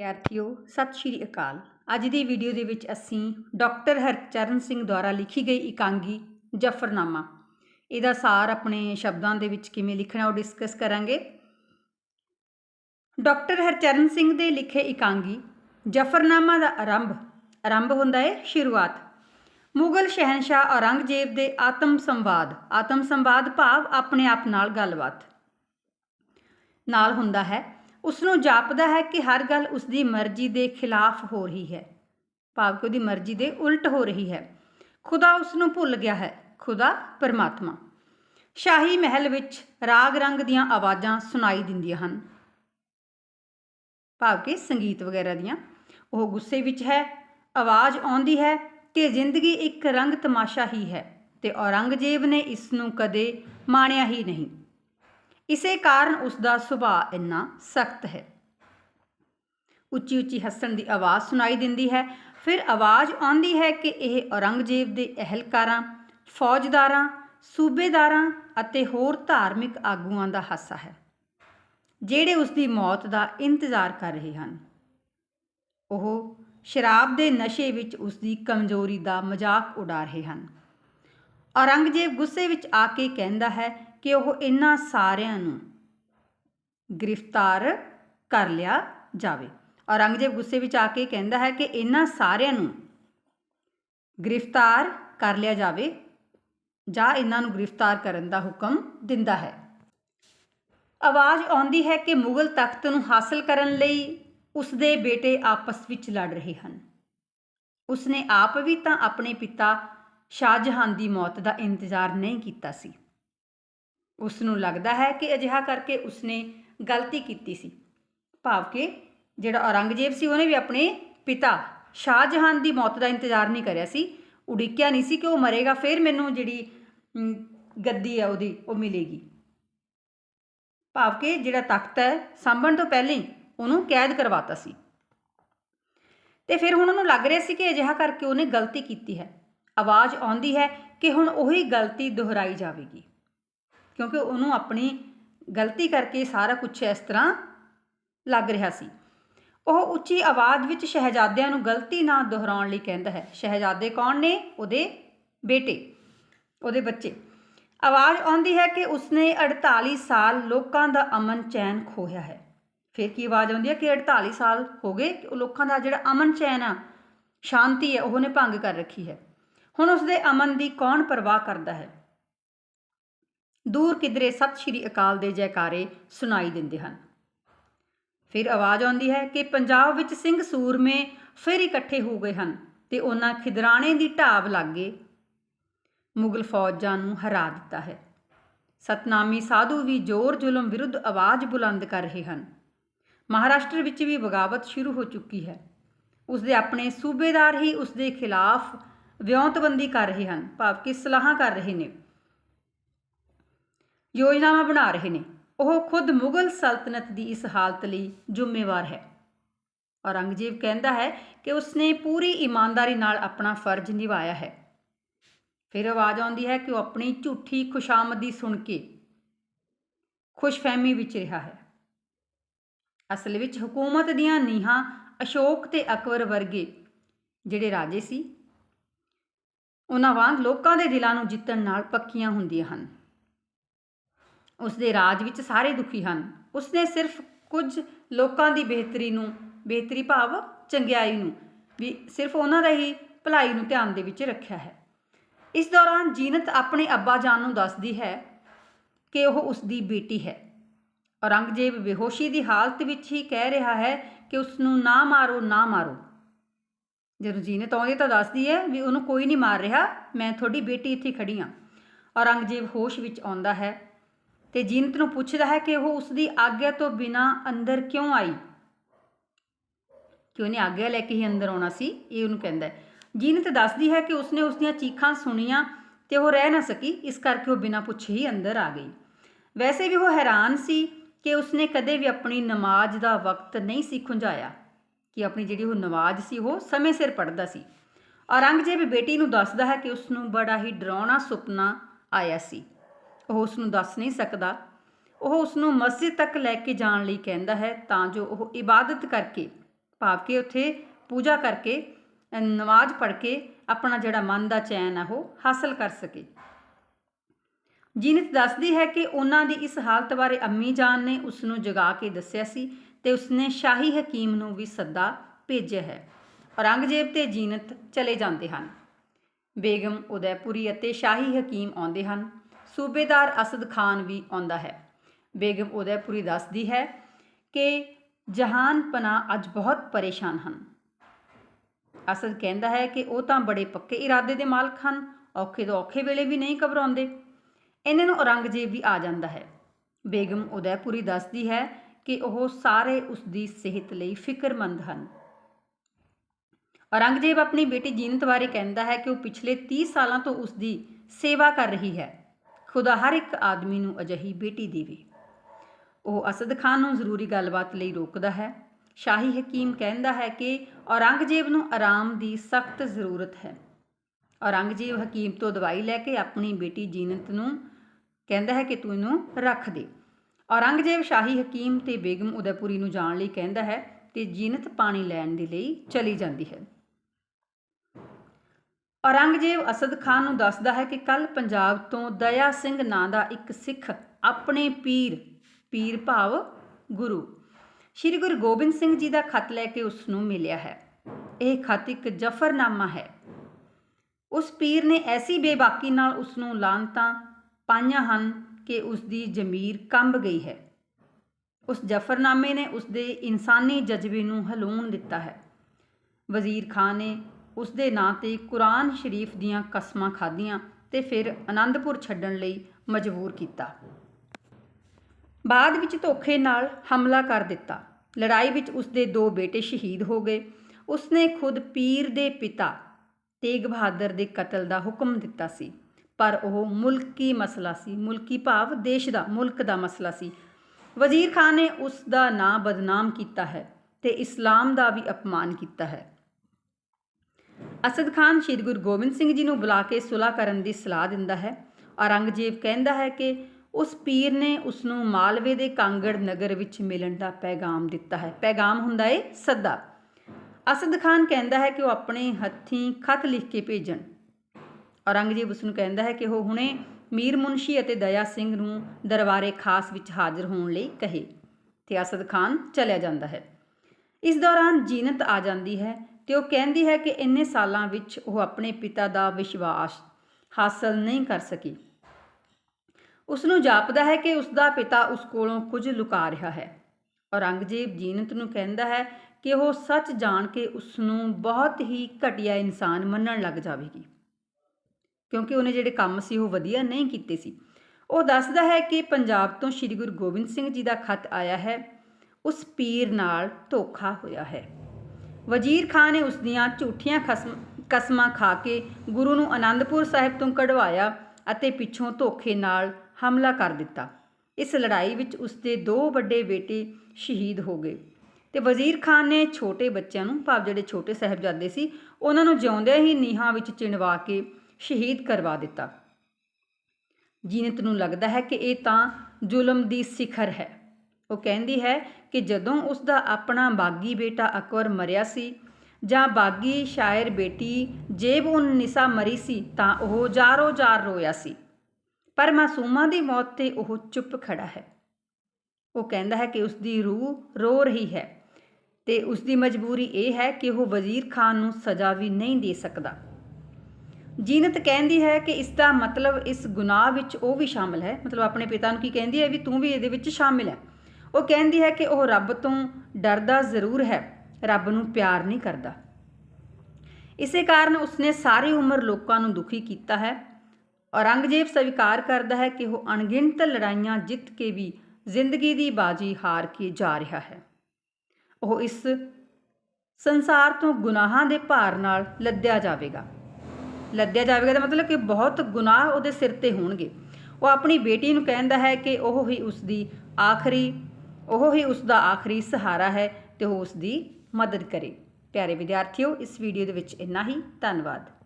ਵਿਦਿਆਰਥੀਓ, ਸਤਿ ਸ਼੍ਰੀ ਅਕਾਲ। ਅੱਜ ਦੀ ਵੀਡੀਓ ਦੇ ਵਿੱਚ ਅਸੀਂ ਡਾਕਟਰ ਹਰਚਰਨ ਸਿੰਘ ਦੁਆਰਾ ਲਿਖੀ ਗਈ ਇਕਾਂਗੀ ਜਫਰਨਾਮਾ। ਇਹਦਾ ਸਾਰ ਆਪਣੇ ਸ਼ਬਦਾਂ ਦੇ ਵਿੱਚ ਕਿਵੇਂ ਲਿਖਣਾ ਉਹ ਡਿਸਕਸ ਕਰਾਂਗੇ। ਡਾਕਟਰ ਹਰਚਰਨ ਸਿੰਘ ਦੇ ਲਿਖੇ ਇਕਾਂਗੀ ਜਫਰਨਾਮਾ ਦਾ ਆਰੰਭ ਆਰੰਭ ਹੁੰਦਾ ਹੈ ਸ਼ੁਰੂਆਤ। ਮੁਗਲ ਸ਼ਹਿਨशाह ਔਰੰਗਜ਼ੇਬ ਦੇ ਆਤਮ ਸੰਵਾਦ ਆਤਮ ਸੰਵਾਦ ਭਾਵ ਆਪਣੇ ਆਪ ਨਾਲ ਗੱਲਬਾਤ। ਨਾਲ ਹੁੰਦਾ ਹੈ ਉਸ ਨੂੰ ਜਾਪਦਾ ਹੈ ਕਿ ਹਰ ਗੱਲ ਉਸ ਦੀ ਮਰਜ਼ੀ ਦੇ ਖਿਲਾਫ ਹੋ ਰਹੀ ਹੈ। ਭਾਵ ਕਿ ਉਹਦੀ ਮਰਜ਼ੀ ਦੇ ਉਲਟ ਹੋ ਰਹੀ ਹੈ। ਖੁਦਾ ਉਸ ਨੂੰ ਭੁੱਲ ਗਿਆ ਹੈ। ਖੁਦਾ ਪਰਮਾਤਮਾ। ਸ਼ਾਹੀ ਮਹਿਲ ਵਿੱਚ ਰਾਗ ਰੰਗ ਦੀਆਂ ਆਵਾਜ਼ਾਂ ਸੁਣਾਈ ਦਿੰਦੀਆਂ ਹਨ। ਭਾਵ ਕਿ ਸੰਗੀਤ ਵਗੈਰਾ ਦੀਆਂ ਉਹ ਗੁੱਸੇ ਵਿੱਚ ਹੈ। ਆਵਾਜ਼ ਆਉਂਦੀ ਹੈ ਕਿ ਜ਼ਿੰਦਗੀ ਇੱਕ ਰੰਗ ਤਮਾਸ਼ਾ ਹੀ ਹੈ ਤੇ ਔਰੰਗਜ਼ੇਬ ਨੇ ਇਸ ਨੂੰ ਕਦੇ ਮਾਣਿਆ ਹੀ ਨਹੀਂ। ਇਸੇ ਕਾਰਨ ਉਸ ਦਾ ਸੁਭਾਅ ਇੰਨਾ ਸਖਤ ਹੈ। ਉੱਚੀ ਉੱਚੀ ਹੱਸਣ ਦੀ ਆਵਾਜ਼ ਸੁਣਾਈ ਦਿੰਦੀ ਹੈ। ਫਿਰ ਆਵਾਜ਼ ਆਉਂਦੀ ਹੈ ਕਿ ਇਹ ਔਰੰਗਜ਼ੇਬ ਦੇ ਅਹਿਲਕਾਰਾਂ, ਫੌਜਦਾਰਾਂ, ਸੂਬੇਦਾਰਾਂ ਅਤੇ ਹੋਰ ਧਾਰਮਿਕ ਆਗੂਆਂ ਦਾ ਹਾਸਾ ਹੈ, ਜਿਹੜੇ ਉਸ ਦੀ ਮੌਤ ਦਾ ਇੰਤਜ਼ਾਰ ਕਰ ਰਹੇ ਹਨ। ਉਹ ਸ਼ਰਾਬ ਦੇ ਨਸ਼ੇ ਵਿੱਚ ਉਸ ਦੀ ਕਮਜ਼ੋਰੀ ਦਾ ਮਜ਼ਾਕ ਉਡਾ ਰਹੇ ਹਨ। ਔਰੰਗਜ਼ੇਬ ਗੁੱਸੇ ਵਿੱਚ ਆ ਕੇ ਕਹਿੰਦਾ ਹੈ ਕਿ ਉਹ ਇਹਨਾਂ ਸਾਰਿਆਂ ਨੂੰ ਗ੍ਰਿਫਤਾਰ ਕਰ ਲਿਆ ਜਾਵੇ। ਔਰੰਗਜ਼ੇਬ ਗੁੱਸੇ ਵਿੱਚ ਆ ਕੇ ਕਹਿੰਦਾ ਹੈ ਕਿ ਇਹਨਾਂ ਸਾਰਿਆਂ ਨੂੰ ਗ੍ਰਿਫਤਾਰ ਕਰ ਲਿਆ ਜਾਵੇ ਜਾਂ ਇਹਨਾਂ ਨੂੰ ਗ੍ਰਿਫਤਾਰ ਕਰਨ ਦਾ ਹੁਕਮ ਦਿੰਦਾ ਹੈ। ਆਵਾਜ਼ ਆਉਂਦੀ ਹੈ ਕਿ ਮੁਗਲ ਤਖਤ ਨੂੰ ਹਾਸਲ ਕਰਨ ਲਈ ਉਸ ਦੇ ਬੇਟੇ ਆਪਸ ਵਿੱਚ ਲੜ ਰਹੇ ਹਨ। ਉਸਨੇ ਆਪ ਵੀ ਤਾਂ ਆਪਣੇ ਪਿਤਾ ਸ਼ਾਹਜਹਾਨ ਦੀ ਮੌਤ ਦਾ ਇੰਤਜ਼ਾਰ ਨਹੀਂ ਕੀਤਾ ਸੀ। ਉਸ ਨੂੰ ਲੱਗਦਾ ਹੈ ਕਿ ਅਜਿਹਾ ਕਰਕੇ ਉਸਨੇ ਗਲਤੀ ਕੀਤੀ ਸੀ। ਭਾਵ ਕਿ ਜਿਹੜਾ ਔਰੰਗਜ਼ੇਬ ਸੀ, ਉਹਨੇ ਵੀ ਆਪਣੇ ਪਿਤਾ ਸ਼ਾਹਜਹਾਨ ਦੀ ਮੌਤ ਦਾ ਇੰਤਜ਼ਾਰ ਨਹੀਂ ਕਰਿਆ ਸੀ। ਉਡੀਕਿਆ ਨਹੀਂ ਸੀ ਕਿ ਉਹ ਮਰੇਗਾ, ਫਿਰ ਮੈਨੂੰ ਜਿਹੜੀ ਗੱਦੀ ਹੈ ਉਹਦੀ, ਉਹ ਮਿਲੇਗੀ। ਭਾਵ ਕਿ ਜਿਹੜਾ ਤਖਤ ਹੈ, ਸਾਂਭਣ ਤੋਂ ਪਹਿਲਾਂ ਹੀ ਉਹਨੂੰ ਕੈਦ ਕਰਵਾਤਾ ਸੀ। ਤੇ ਫਿਰ ਹੁਣ ਉਹਨੂੰ ਲੱਗ ਰਿਹਾ ਸੀ ਕਿ ਅਜਿਹਾ ਕਰਕੇ ਉਹਨੇ ਗਲਤੀ ਕੀਤੀ ਹੈ। ਆਵਾਜ਼ ਆਉਂਦੀ ਹੈ ਕਿ ਹੁਣ ਉਹੀ ਗਲਤੀ ਦੁਹਰਾਈ ਜਾਵੇਗੀ। ਕਿਉਂਕਿ ਉਹਨੂੰ ਆਪਣੀ ਗਲਤੀ ਕਰਕੇ ਸਾਰਾ ਕੁਝ ਇਸ ਤਰ੍ਹਾਂ ਲੱਗ ਰਿਹਾ ਸੀ। ਉਹ ਉੱਚੀ ਆਵਾਜ਼ ਵਿੱਚ ਸ਼ਹਿਜ਼ਾਦਿਆਂ ਨੂੰ ਗਲਤੀ ਨਾ ਦੁਹਰਾਉਣ ਲਈ ਕਹਿੰਦਾ ਹੈ, ਸ਼ਹਿਜ਼ਾਦੇ ਕੌਣ ਨੇ? ਉਹਦੇ ਬੇਟੇ, ਉਹਦੇ ਬੱਚੇ। ਆਵਾਜ਼ ਆਉਂਦੀ ਹੈ ਕਿ ਉਸਨੇ 48 ਸਾਲ ਲੋਕਾਂ ਦਾ ਅਮਨ ਚੈਨ ਖੋਹਿਆ ਹੈ। ਫਿਰ ਕੀ ਆਵਾਜ਼ ਆਉਂਦੀ ਹੈ ਕਿ 48 ਸਾਲ ਹੋ ਗਏ ਕਿ ਲੋਕਾਂ ਦਾ ਜਿਹੜਾ ਅਮਨ ਚੈਨ ਆ, ਸ਼ਾਂਤੀ ਹੈ, ਉਹਨੇ ਭੰਗ ਕਰ ਰੱਖੀ ਹੈ। ਹੁਣ ਉਸਦੇ ਅਮਨ ਦੀ ਕੌਣ ਪਰਵਾਹ ਕਰਦਾ ਹੈ? ਦੂਰ ਕਿਧਰੇ ਸਤਿ ਸ਼੍ਰੀ ਅਕਾਲ ਦੇ ਜੈਕਾਰੇ ਸੁਣਾਈ ਦਿੰਦੇ ਹਨ। ਫਿਰ ਆਵਾਜ਼ ਆਉਂਦੀ ਹੈ ਕਿ ਪੰਜਾਬ ਵਿੱਚ ਸਿੰਘ ਸੂਰਮੇ ਫਿਰ ਇਕੱਠੇ ਹੋ ਗਏ ਹਨ ਤੇ ਉਹਨਾਂ ਖਿਦਰਾਣੇ ਦੀ ਢਾਬ ਲਾਗੇ ਮੁਗਲ ਫੌਜਾਂ ਨੂੰ ਹਰਾ ਦਿੱਤਾ ਹੈ। ਸਤਨਾਮੀ ਸਾਧੂ ਵੀ ਜ਼ੋਰ ਜ਼ੁਲਮ ਵਿਰੁੱਧ ਆਵਾਜ਼ ਬੁਲੰਦ ਕਰ ਰਹੇ ਹਨ। ਮਹਾਰਾਸ਼ਟਰ ਵਿੱਚ ਵੀ ਬਗਾਵਤ ਸ਼ੁਰੂ ਹੋ ਚੁੱਕੀ ਹੈ। ਉਸ ਦੇ ਆਪਣੇ ਸੂਬੇਦਾਰ ਹੀ ਉਸ ਦੇ ਖਿਲਾਫ ਵਿਉਂਤਬੰਦੀ ਕਰ ਰਹੇ ਹਨ, ਭਾਵ ਕਿ ਸਲਾਹਾਂ ਕਰ ਰਹੇ ਨੇ। ਯੋਜਨਾਵਾਂ ਬਣਾ ਰਹੇ ਨੇ। ਉਹ ਖੁਦ ਮੁਗਲ ਸਲਤਨਤ ਦੀ ਇਸ ਹਾਲਤ ਲਈ ਜ਼ਿੰਮੇਵਾਰ ਹੈ। ਔਰੰਗਜ਼ੇਬ ਕਹਿੰਦਾ ਹੈ ਕਿ ਉਸਨੇ ਪੂਰੀ ਇਮਾਨਦਾਰੀ ਨਾਲ ਆਪਣਾ ਫਰਜ਼ ਨਿਭਾਇਆ ਹੈ। ਫਿਰ ਆਵਾਜ਼ ਆਉਂਦੀ ਹੈ ਕਿ ਉਹ ਆਪਣੀ ਝੂਠੀ ਖੁਸ਼ਾਮਦੀ ਸੁਣ ਕੇ ਖੁਸ਼ਫਹਿਮੀ ਵਿੱਚ ਰਿਹਾ ਹੈ। ਅਸਲ ਵਿੱਚ ਹਕੂਮਤ ਦੀਆਂ ਨੀਹਾਂ ਅਸ਼ੋਕ ਤੇ ਅਕਬਰ ਵਰਗੇ ਜਿਹੜੇ ਰਾਜੇ ਸੀ, ਉਹਨਾਂ ਵਾਂਗ ਲੋਕਾਂ ਦੇ ਦਿਲਾਂ ਨੂੰ ਜਿੱਤਣ ਨਾਲ ਪੱਕੀਆਂ ਹੁੰਦੀਆਂ ਹਨ। ਉਸ ਦੇ ਰਾਜ ਵਿੱਚ ਸਾਰੇ ਦੁਖੀ ਹਨ। ਉਸਨੇ ਸਿਰਫ ਕੁਝ ਲੋਕਾਂ ਦੀ ਬਿਹਤਰੀ ਨੂੰ, ਬਿਹਤਰੀ ਭਾਵ ਚੰਗਿਆਈ ਨੂੰ ਵੀ ਸਿਰਫ ਉਹਨਾਂ ਦਾ ਹੀ ਭਲਾਈ ਨੂੰ ਧਿਆਨ ਦੇ ਵਿੱਚ ਰੱਖਿਆ ਹੈ। ਇਸ ਦੌਰਾਨ ਜੀਨਤ ਆਪਣੇ ਅੱਬਾ ਜਾਨ ਨੂੰ ਦੱਸਦੀ ਹੈ ਕਿ ਉਹ ਉਸ ਦੀ ਬੇਟੀ ਹੈ। ਔਰੰਗਜ਼ੇਬ ਬੇਹੋਸ਼ੀ ਦੀ ਹਾਲਤ ਵਿੱਚ ਹੀ ਕਹਿ ਰਿਹਾ ਹੈ ਕਿ ਉਸ ਨੂੰ ਨਾ ਮਾਰੋ ਨਾ ਮਾਰੋ। ਜਦੋਂ ਜੀਨਤ ਆਉਂਦੀ ਤਾਂ ਦੱਸਦੀ ਹੈ ਵੀ ਉਹਨੂੰ ਕੋਈ ਨਹੀਂ ਮਾਰ ਰਿਹਾ, ਮੈਂ ਤੁਹਾਡੀ ਬੇਟੀ ਇੱਥੇ ਖੜੀ ਹਾਂ। ਔਰੰਗਜ਼ੇਬ ਹੋਸ਼ ਵਿੱਚ ਆਉਂਦਾ ਹੈ ਤੇ ਜੀਨਤ ਨੂੰ ਪੁੱਛਦਾ ਹੈ ਕਿ ਉਹ ਉਸ ਦੀ ਆਗਿਆ ਤੋਂ ਬਿਨਾ ਅੰਦਰ ਕਿਉਂ ਆਈ? ਕਿ ਉਹਨੇ ਆਗਿਆ ਲੈ ਕੇ ਹੀ ਅੰਦਰ ਆਉਣਾ ਸੀ, ਇਹ ਉਹਨੂੰ ਕਹਿੰਦਾ ਹੈ। ਜੀਨਤ ਦੱਸਦੀ ਹੈ ਕਿ ਉਸਨੇ ਉਸ ਦੀਆਂ ਚੀਖਾਂ ਸੁਣੀਆਂ ਤੇ ਉਹ ਰਹਿ ਨਾ ਸਕੀ, ਇਸ ਕਰਕੇ ਉਹ ਬਿਨਾਂ ਪੁੱਛੇ ਹੀ ਅੰਦਰ ਆ ਗਈ। ਵੈਸੇ ਵੀ ਉਹ ਹੈਰਾਨ ਸੀ ਕਿ ਉਸਨੇ ਕਦੇ ਵੀ ਆਪਣੀ ਨਮਾਜ਼ ਦਾ ਵਕਤ ਨਹੀਂ ਸੀ ਖੁੰਝਾਇਆ, ਕਿ ਆਪਣੀ ਜਿਹੜੀ ਉਹ ਨਮਾਜ਼ ਸੀ ਉਹ ਸਮੇਂ ਸਿਰ ਪੜ੍ਹਦਾ ਸੀ। ਔਰੰਗਜ਼ੇਬ ਬੇਟੀ ਨੂੰ ਦੱਸਦਾ ਹੈ ਕਿ ਉਸ ਨੂੰ ਬੜਾ ਹੀ ਡਰਾਉਣਾ ਸੁਪਨਾ ਆਇਆ ਸੀ। ਉਹ ਉਸ ਨੂੰ ਦੱਸ ਨਹੀਂ ਸਕਦਾ। ਉਹ ਉਸ ਨੂੰ ਮਸਜਿਦ ਤੱਕ ਲੈ ਕੇ ਜਾਣ ਲਈ ਕਹਿੰਦਾ ਹੈ ਤਾਂ ਜੋ ਉਹ ਇਬਾਦਤ ਕਰਕੇ, ਭਾਵ ਕਿ ਉੱਥੇ ਪੂਜਾ ਕਰਕੇ ਨਮਾਜ਼ ਪੜ੍ਹ ਕੇ ਆਪਣਾ ਜਿਹੜਾ ਮਨ ਦਾ ਚੈਨ ਹੈ ਉਹ ਹਾਸਲ ਕਰ ਸਕੇ। ਜੀਨਤ ਦੱਸਦੀ ਹੈ ਕਿ ਉਹਨਾਂ ਦੀ ਇਸ ਹਾਲਤ ਬਾਰੇ ਅੰਮੀ ਜਾਨ ਨੇ ਉਸ ਨੂੰ ਜਗਾ ਕੇ ਦੱਸਿਆ ਸੀ ਤੇ ਉਸਨੇ ਸ਼ਾਹੀ ਹਕੀਮ ਨੂੰ ਵੀ ਸੱਦਾ ਭੇਜਿਆ ਹੈ। ਔਰੰਗਜ਼ੇਬ ਤੇ ਜੀਨਤ ਚਲੇ ਜਾਂਦੇ ਹਨ। ਬੇਗਮ, ਉਦੈਪੁਰੀ ਅਤੇ ਸ਼ਾਹੀ ਹਕੀਮ ਆਉਂਦੇ ਹਨ। ਸੂਬੇਦਾਰ ਅਸਦ ਖਾਨ ਵੀ ਆਉਂਦਾ ਹੈ। ਬੇਗਮ ਉਦੈਪੁਰੀ ਦੱਸਦੀ ਹੈ ਕਿ ਜਹਾਨ ਪਨਾ ਅੱਜ ਬਹੁਤ ਪਰੇਸ਼ਾਨ ਹਨ। ਅਸਦ ਕਹਿੰਦਾ ਹੈ ਕਿ ਉਹ ਤਾਂ ਬੜੇ ਪੱਕੇ ਇਰਾਦੇ ਦੇ ਮਾਲਕ ਹਨ, ਔਖੇ ਤੋਂ ਔਖੇ ਵੇਲੇ ਵੀ ਨਹੀਂ ਘਬਰਾਉਂਦੇ। ਇਹਨਾਂ ਨੂੰ ਔਰੰਗਜ਼ੇਬ ਵੀ ਆ ਜਾਂਦਾ ਹੈ। ਬੇਗਮ ਉਦੈਪੁਰੀ ਦੱਸਦੀ ਹੈ ਕਿ ਉਹ ਸਾਰੇ ਉਸ ਦੀ ਸਿਹਤ ਲਈ ਫਿਕਰਮੰਦ ਹਨ। ਔਰੰਗਜ਼ੇਬ ਆਪਣੀ ਬੇਟੀ ਜੀਨਤ ਬਾਰੇ ਕਹਿੰਦਾ ਹੈ ਕਿ ਉਹ ਪਿਛਲੇ 30 ਸਾਲਾਂ ਤੋਂ ਉਸ ਦੀ ਸੇਵਾ ਕਰ ਰਹੀ ਹੈ। ਖੁਦਾ ਹਰ ਇੱਕ ਆਦਮੀ ਨੂੰ ਅਜਿਹੀ ਬੇਟੀ ਦੇਵੇ। ਉਹ ਅਸਦ ਖਾਨ ਨੂੰ ਜ਼ਰੂਰੀ ਗੱਲਬਾਤ ਲਈ ਰੋਕਦਾ ਹੈ। ਸ਼ਾਹੀ ਹਕੀਮ ਕਹਿੰਦਾ ਹੈ ਕਿ ਔਰੰਗਜ਼ੇਬ ਨੂੰ ਆਰਾਮ ਦੀ ਸਖਤ ਜ਼ਰੂਰਤ ਹੈ। ਔਰੰਗਜ਼ੇਬ ਹਕੀਮ ਤੋਂ ਦਵਾਈ ਲੈ ਕੇ ਆਪਣੀ ਬੇਟੀ ਜੀਨਤ ਨੂੰ ਕਹਿੰਦਾ ਹੈ ਕਿ ਤੂੰ ਇਹਨੂੰ ਰੱਖ ਦੇ। ਔਰੰਗਜ਼ੇਬ ਸ਼ਾਹੀ ਹਕੀਮ ਤੇ ਬੇਗਮ ਉਦੈਪੁਰੀ ਨੂੰ ਜਾਣ ਲਈ ਕਹਿੰਦਾ ਹੈ ਤੇ ਜੀਨਤ ਪਾਣੀ ਲੈਣ ਦੇ ਲਈ ਚਲੀ ਜਾਂਦੀ ਹੈ। ਔਰੰਗਜ਼ੇਬ ਅਸਦ ਖਾਨ ਨੂੰ ਦੱਸਦਾ ਹੈ ਕਿ ਕੱਲ ਪੰਜਾਬ ਤੋਂ ਦਇਆ ਸਿੰਘ ਨਾਂ ਦਾ ਇੱਕ ਸਿੱਖ ਆਪਣੇ ਪੀਰ ਪੀਰ ਭਾਵ ਗੁਰੂ, ਸ੍ਰੀ ਗੁਰੂ ਗੋਬਿੰਦ ਸਿੰਘ ਜੀ ਦਾ ਖਤ ਲੈ ਕੇ ਉਸ ਨੂੰ ਮਿਲਿਆ ਹੈ। ਇਹ ਖਤ ਇੱਕ ਜਫਰਨਾਮਾ ਹੈ। ਉਸ ਪੀਰ ਨੇ ਐਸੀ ਬੇਬਾਕੀ ਨਾਲ ਉਸ ਨੂੰ ਲਾਂਤਾਂ ਪਾਈਆਂ ਹਨ ਕਿ ਉਸ ਦੀ ਜ਼ਮੀਰ ਕੰਬ ਗਈ ਹੈ। ਉਸ ਜਫਰਨਾਮੇ ਨੇ ਉਸ ਦੇ ਇਨਸਾਨੀ ਜਜ਼ਬੇ ਨੂੰ ਹਲੂਣ ਦਿੱਤਾ ਹੈ। ਵਜ਼ੀਰ ਖਾਨ ਨੇ ਉਸ ਦੇ ਨਾਂ ਤੇ ਕੁਰਾਨ ਸ਼ਰੀਫ ਦੀਆਂ ਕਸਮਾਂ ਖਾਧੀਆਂ ਤੇ ਫਿਰ ਆਨੰਦਪੁਰ ਛੱਡਣ ਲਈ ਮਜਬੂਰ ਕੀਤਾ। ਬਾਅਦ ਵਿੱਚ ਧੋਖੇ ਨਾਲ ਹਮਲਾ ਕਰ ਦਿੱਤਾ। ਲੜਾਈ ਵਿੱਚ ਉਸ ਦੇ ਦੋ ਬੇਟੇ ਸ਼ਹੀਦ ਹੋ ਗਏ। ਉਸਨੇ ਖੁਦ ਪੀਰ ਦੇ ਪਿਤਾ ਤੇਗ ਬਹਾਦਰ ਦੇ ਕਤਲ ਦਾ ਹੁਕਮ ਦਿੱਤਾ ਸੀ। ਪਰ ਉਹ ਮੁਲਕੀ ਮਸਲਾ ਸੀ। ਮੁਲਕੀ ਭਾਵ ਦੇਸ਼ ਦਾ, ਮੁਲਕ ਦਾ ਮਸਲਾ ਸੀ। ਵਜ਼ੀਰ ਖਾਨ ਨੇ ਉਸ ਦਾ ਨਾਂ ਬਦਨਾਮ ਕੀਤਾ ਹੈ ਤੇ ਇਸਲਾਮ ਦਾ ਵੀ ਅਪਮਾਨ ਕੀਤਾ ਹੈ। ਅਸਦ ਖਾਨ ਸ਼੍ਰੀ ਗੁਰੂ ਗੋਬਿੰਦ ਸਿੰਘ ਜੀ ਨੂੰ ਬੁਲਾ ਕੇ ਸੁਲ੍ਹਾ ਕਰਨ ਦੀ ਸਲਾਹ ਦਿੰਦਾ ਹੈ। ਔਰੰਗਜ਼ੇਬ ਕਹਿੰਦਾ ਹੈ ਕਿ ਉਸ ਪੀਰ ਨੇ ਉਸ ਨੂੰ ਮਾਲਵੇ ਦੇ ਕਾਂਗੜ ਨਗਰ ਵਿੱਚ ਮਿਲਣ ਦਾ ਪੈਗਾਮ ਦਿੱਤਾ ਹੈ। ਪੈਗਾਮ ਹੁੰਦਾ ਏ ਸੱਦਾ। ਅਸਦ ਖਾਨ ਕਹਿੰਦਾ ਹੈ ਕਿ ਉਹ ਆਪਣੇ ਹੱਥੀਂ ਖਤ ਲਿਖ ਕੇ ਭੇਜਣ। ਔਰੰਗਜ਼ੇਬ ਉਸ ਨੂੰ ਕਹਿੰਦਾ ਹੈ ਕਿ ਉਹ ਹੁਣੇ ਮੀਰ ਮੁਨਸ਼ੀ ਅਤੇ ਦਇਆ ਸਿੰਘ ਨੂੰ ਦਰਬਾਰੇ ਖਾਸ ਵਿੱਚ ਹਾਜ਼ਰ ਹੋਣ ਲਈ ਕਹੇ ਤੇ ਅਸਦ ਖਾਨ ਚਲਿਆ ਜਾਂਦਾ ਹੈ। ਇਸ ਦੌਰਾਨ ਜੀਨਤ ਆ ਜਾਂਦੀ ਹੈ ਤੇ ਉਹ ਕਹਿੰਦੀ ਹੈ ਕਿ ਇੰਨੇ ਸਾਲਾਂ ਵਿੱਚ ਉਹ ਆਪਣੇ ਪਿਤਾ ਦਾ ਵਿਸ਼ਵਾਸ ਹਾਸਲ ਨਹੀਂ ਕਰ ਸਕੀ। ਉਸ ਨੂੰ ਜਾਪਦਾ ਹੈ ਕਿ ਉਸ ਦਾ ਪਿਤਾ ਉਸ ਕੋਲੋਂ ਕੁਝ ਲੁਕਾ ਰਿਹਾ ਹੈ। ਔਰੰਗਜ਼ੇਬ ਜੀਨਤ ਨੂੰ ਕਹਿੰਦਾ ਹੈ ਕਿ ਉਹ ਸੱਚ ਜਾਣ ਕੇ ਉਸ ਨੂੰ ਬਹੁਤ ਹੀ ਘਟੀਆ ਇਨਸਾਨ ਮੰਨਣ ਲੱਗ ਜਾਵੇਗੀ। ਕਿਉਂਕਿ ਉਹਨੇ ਜਿਹੜੇ ਕੰਮ ਸੀ ਉਹ ਵਧੀਆ ਨਹੀਂ ਕੀਤੇ ਸੀ। ਉਹ ਦੱਸਦਾ ਹੈ ਕਿ ਪੰਜਾਬ ਤੋਂ ਸ੍ਰੀ ਗੁਰੂ ਗੋਬਿੰਦ ਸਿੰਘ ਜੀ ਦਾ ਖਤ ਆਇਆ ਹੈ। ਉਸ ਪੀਰ ਨਾਲ ਧੋਖਾ ਹੋਇਆ ਹੈ। ਵਜ਼ੀਰ ਖਾਨ ਨੇ ਉਸ ਦੀਆਂ ਝੂਠੀਆਂ ਖਸਮ, ਕਸਮਾਂ ਖਾ ਕੇ ਗੁਰੂ ਨੂੰ ਆਨੰਦਪੁਰ ਸਾਹਿਬ ਤੋਂ ਕਢਵਾਇਆ ਅਤੇ ਪਿੱਛੋਂ ਧੋਖੇ ਨਾਲ ਹਮਲਾ ਕਰ ਦਿੱਤਾ। ਇਸ ਲੜਾਈ ਵਿੱਚ ਉਸ ਦੇ ਦੋ ਵੱਡੇ ਬੇਟੇ ਸ਼ਹੀਦ ਹੋ ਗਏ। ਤੇ ਵਜ਼ੀਰ ਖਾਨ ਨੇ ਛੋਟੇ ਬੱਚਿਆਂ ਨੂੰ, ਭਾਵ ਜਿਹੜੇ ਛੋਟੇ ਸਾਹਿਬਜ਼ਾਦੇ ਸੀ, ਉਹਨਾਂ ਨੂੰ ਜਿਉਂਦਿਆਂ ਹੀ ਨੀਹਾਂ ਵਿੱਚ ਚਿਣਵਾ ਕੇ ਸ਼ਹੀਦ ਕਰਵਾ ਦਿੱਤਾ। ਜੀਨਤ ਨੂੰ ਲੱਗਦਾ ਹੈ ਕਿ ਇਹ ਤਾਂ ਜ਼ੁਲਮ ਦੀ ਸਿਖਰ ਹੈ। ਉਹ ਕਹਿੰਦੀ ਹੈ ਕਿ ਜਦੋਂ ਉਸ ਦਾ ਆਪਣਾ ਬਾਗੀ ਬੇਟਾ ਅਕਬਰ ਮਰਿਆ ਸੀ ਜਾਂ ਬਾਗੀ ਸ਼ਾਇਰ ਬੇਟੀ ਜੇਬ ਉਨ ਨਿਸਾ ਮਰੀ ਸੀ ਤਾਂ ਉਹ ਜਾਰੋ ਜਾਰ ਰੋਇਆ ਸੀ। ਪਰ ਮਾਸੂਮਾ ਦੀ ਮੌਤ ਤੇ ਉਹ ਚੁੱਪ ਖੜਾ ਹੈ। ਉਹ ਕਹਿੰਦਾ ਹੈ ਕਿ ਉਸ ਦੀ ਰੂਹ ਰੋ ਰਹੀ ਹੈ ਤੇ ਉਸ ਦੀ ਮਜਬੂਰੀ ਇਹ ਹੈ ਕਿ ਉਹ ਵਜ਼ੀਰ ਖਾਨ ਨੂੰ ਸਜ਼ਾ ਵੀ ਨਹੀਂ ਦੇ ਸਕਦਾ। ਜੀਨਤ ਕਹਿੰਦੀ ਹੈ ਕਿ ਇਸ ਦਾ ਮਤਲਬ ਇਸ ਗੁਨਾਹ ਵਿੱਚ ਉਹ ਵੀ ਸ਼ਾਮਲ ਹੈ। ਮਤਲਬ ਆਪਣੇ ਪਿਤਾ ਨੂੰ ਕੀ ਕਹਿੰਦੀ ਹੈ ਵੀ ਤੂੰ ਵੀ ਇਹਦੇ ਵਿੱਚ ਸ਼ਾਮਿਲ ਹੈ। ਉਹ ਕਹਿੰਦੀ ਹੈ ਕਿ ਉਹ ਰੱਬ ਤੋਂ ਡਰਦਾ ਜ਼ਰੂਰ ਹੈ, ਰੱਬ ਨੂੰ ਪਿਆਰ ਨਹੀਂ ਕਰਦਾ। ਇਸੇ ਕਾਰਨ ਉਸਨੇ ਸਾਰੀ ਉਮਰ ਲੋਕਾਂ ਨੂੰ ਦੁਖੀ ਕੀਤਾ ਹੈ। ਔਰੰਗਜ਼ੇਬ ਸਵੀਕਾਰ ਕਰਦਾ ਹੈ ਕਿ ਉਹ ਅਣਗਿਣਤ ਲੜਾਈਆਂ ਜਿੱਤ ਕੇ ਵੀ ਜ਼ਿੰਦਗੀ ਦੀ ਬਾਜੀ ਹਾਰ ਕੇ ਜਾ ਰਿਹਾ ਹੈ। ਉਹ ਇਸ ਸੰਸਾਰ ਤੋਂ ਗੁਨਾਹਾਂ ਦੇ ਭਾਰ ਨਾਲ ਲੱਦਿਆ ਜਾਵੇਗਾ। ਲੱਦਿਆ ਜਾਵੇਗਾ ਦਾ ਮਤਲਬ ਕਿ ਬਹੁਤ ਗੁਨਾਹ ਉਹਦੇ ਸਿਰ ਤੇ ਹੋਣਗੇ। ਉਹ ਆਪਣੀ ਬੇਟੀ ਨੂੰ ਕਹਿੰਦਾ ਹੈ ਕਿ ਉਹ ਹੀ ਉਸ ਦੀ ਆਖਰੀ ਉਹ ਹੀ ਉਸ ਦਾ ਆਖਰੀ ਸਹਾਰਾ ਹੈ ਤੇ ਉਹ ਉਸ ਦੀ ਮਦਦ ਕਰੇ। ਪਿਆਰੇ ਵਿਦਿਆਰਥੀਓ, ਇਸ ਵੀਡੀਓ ਦੇ ਵਿੱਚ ਇੰਨਾ ਹੀ। ਧੰਨਵਾਦ।